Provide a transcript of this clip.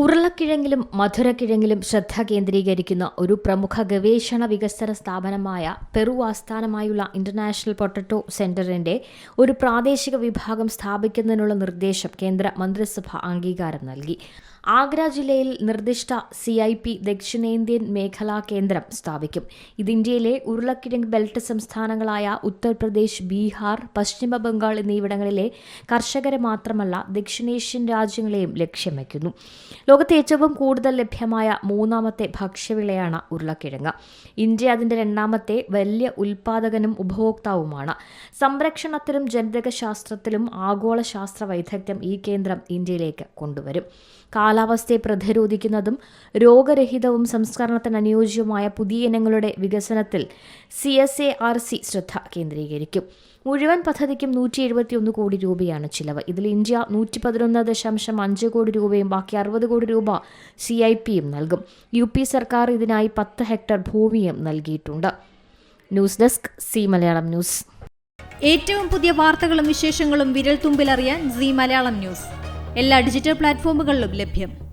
ഉരുളക്കിഴങ്ങിലും മധുരക്കിഴങ്ങിലും ശ്രദ്ധ കേന്ദ്രീകരിക്കുന്ന ഒരു പ്രമുഖ ഗവേഷണ വികസന സ്ഥാപനമായ പെറു ആസ്ഥാനമായുള്ള ഇന്റർനാഷണൽ പൊട്ടറ്റോ സെന്ററിന്റെ ഒരു പ്രാദേശിക വിഭാഗം സ്ഥാപിക്കുന്നതിനുള്ള നിർദ്ദേശം കേന്ദ്ര മന്ത്രിസഭ അംഗീകാരം നൽകി. ആഗ്ര ജില്ലയിൽ നിർദ്ദിഷ്ട സി ഐ പി ദക്ഷിണേന്ത്യൻ മേഖലാ കേന്ദ്രം സ്ഥാപിക്കും. ഇത് ഇന്ത്യയിലെ ഉരുളക്കിഴങ്ങ് ബെൽറ്റ് സംസ്ഥാനങ്ങളായ ഉത്തർപ്രദേശ് ബീഹാർ പശ്ചിമ ബംഗാൾ എന്നിവിടങ്ങളിലെ കർഷകരെ മാത്രമല്ല ദക്ഷിണേഷ്യൻ രാജ്യങ്ങളെയും ലക്ഷ്യം വയ്ക്കുന്നു. ലോകത്തെ ഏറ്റവും കൂടുതൽ ലഭ്യമായ മൂന്നാമത്തെ ഭക്ഷ്യവിളയാണ് ഉരുളക്കിഴങ്ങ്. ഇന്ത്യ അതിന്റെ രണ്ടാമത്തെ വലിയ ഉൽപാദകനും ഉപഭോക്താവുമാണ്. സംരക്ഷണത്തിലും ജനിതക ശാസ്ത്രത്തിലും ആഗോള ശാസ്ത്ര വൈദഗ്ധ്യം ഈ കേന്ദ്രം ഇന്ത്യയിലേക്ക് കൊണ്ടുവരും. കാലാവസ്ഥയെ പ്രതിരോധിക്കുന്നതും രോഗരഹിതവും സംസ്കരണത്തിന് അനുയോജ്യവുമായ പുതിയ ഇനങ്ങളുടെ വികസനത്തിൽ C S A R C ശ്രദ്ധ കേന്ദ്രീകരിക്കും. മുഴുവൻ പദ്ധതിക്കും നൂറ്റി എഴുപത്തിയൊന്ന് കോടി രൂപയാണ് ചിലവ്. ഇതിൽ ഇന്ത്യ നൂറ്റി പതിനൊന്ന് ദശാംശം അഞ്ച് കോടി രൂപയും ബാക്കി അറുപത് കോടി രൂപ സി ഐ പിയും നൽകും. യു പി സർക്കാർ ഇതിനായി പത്ത് ഹെക്ടർ ഭൂമിയും നൽകിയിട്ടുണ്ട്. News desk C Malayalam news. ഏറ്റവും പുതിയ വാർത്തകളും വിശേഷങ്ങളും വിരൽ തുമ്പിലറിയാൻ സി മലയാളം ന്യൂസ്. എല്ലാ ഡിജിറ്റൽ പ്ലാറ്റ്ഫോമുകളിലും ലഭ്യം.